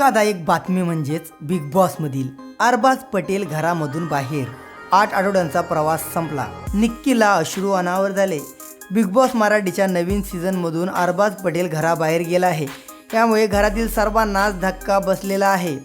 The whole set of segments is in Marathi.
धक्कादायक बातमी म्हणजेच बिग बॉसमधील अरबाज पटेल घरामधून बाहेर. आठ आठवड्यांचा प्रवास संपला. निक्कीला अश्रू अनावर झाले. बिग बॉस मराठीच्या नवीन सीझनमधून अरबाज पटेल घराबाहेर गेला आहे. त्यामुळे घरातील सर्वांनाच धक्का बसलेला आहे.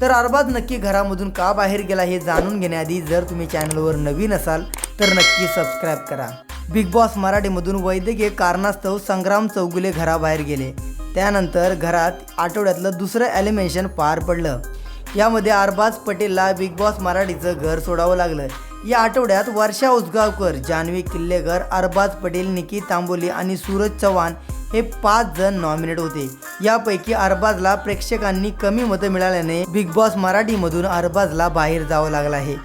तर अरबाज नक्की घरामधून का बाहेर गेला हे जाणून घेण्याआधी जर तुम्ही चॅनलवर नवीन असाल तर नक्की सबस्क्राईब करा. बिग बॉस मराठीमधून वैद्यकीय कारणास्तव संग्राम चौगुले घराबाहेर गेले. त्यानंतर घरात आठवड्यातलं दुसरं ॲलिमेशन पार पडलं. यामध्ये अरबाज पटेलला बिग बॉस मराठीचं घर सोडावं लागलं. या आठवड्यात वर्षा उसगावकर जान्हवी किल्लेकर अरबाज पटेल निकी तांबोली आणि सूरज चव्हाण हे पाच जण नॉमिनेट होते. यापैकी अरबाजला प्रेक्षकांनी कमी मतं मिळाल्याने बिग बॉस मराठीमधून अरबाजला बाहेर जावं लागलं आहे.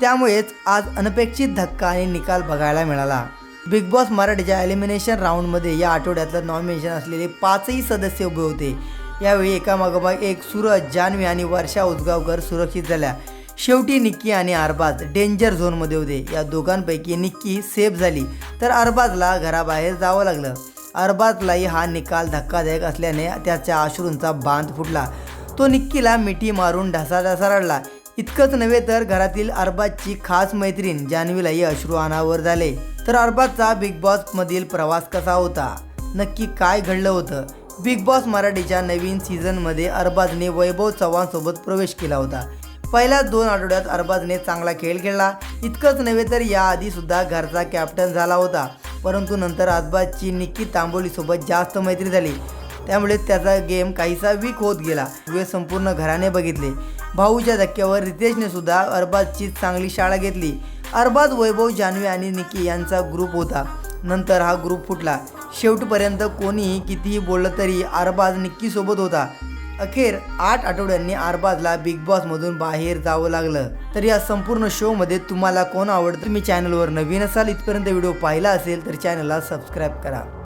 त्यामुळेच आज अनपेक्षित धक्का आणि निकाल बघायला मिळाला. बिग बॉस मराठीच्या एलिमिनेशन राऊंडमध्ये या आठवड्यातलं नॉमिनेशन असलेले पाचही सदस्य उभे होते. यावेळी एकामागोमाग एक सूरज जान्हवी आणि वर्षा उजगावकर सुरक्षित झाल्या. शेवटी निक्की आणि अरबाज डेंजर झोनमध्ये होते. या दोघांपैकी निक्की सेफ झाली. तर अरबाजला घराबाहेर जावं लागलं. अरबाजलाही हा निकाल धक्कादायक असल्याने त्याच्या अश्रूंचा बांध फुटला. तो निक्कीला मिठी मारून ढसाढसा रडला. इतकंच नव्हे तर घरातील अरबाजची खास मैत्रीण जान्हवीलाही अश्रू अनावर झाले. तर अरबाजचा बिग बॉसमधील प्रवास कसा होता? नक्की काय घडलं होतं? बिग बॉस मराठीच्या नवीन सीझनमध्ये अरबाजने वैभव चव्हाणसोबत प्रवेश केला होता. पहिल्या दोन आठवड्यात अरबाजने चांगला खेळ खेळला. इतकंच नव्हे तर याआधी सुद्धा घरचा कॅप्टन झाला होता. परंतु नंतर अरबाजची निक्की तांबोलीसोबत जास्त मैत्री झाली. त्यामुळे त्याचा गेम काहीसा वीक होत गेला. वे संपूर्ण घराने बघितले. भाऊच्या धक्क्यावर रितेशने सुद्धा अरबाजची चांगली शाळा घेतली. अरबाज वैभव जान्हवी आणि निकी यांचा ग्रुप होता. नंतर हा ग्रुप फुटला. शेवटपर्यंत कोणीही कितीही बोललं तरी अरबाज निक्कीसोबत होता. अखेर आठ आठवड्यांनी अरबाजला बिग बॉसमधून बाहेर जावं लागलं. तर या संपूर्ण शोमध्ये तुम्हाला कोण आवडतं? तुम्ही चॅनलवर नवीन असाल इथपर्यंत व्हिडिओ पाहिला असेल तर चॅनलला सबस्क्राईब करा.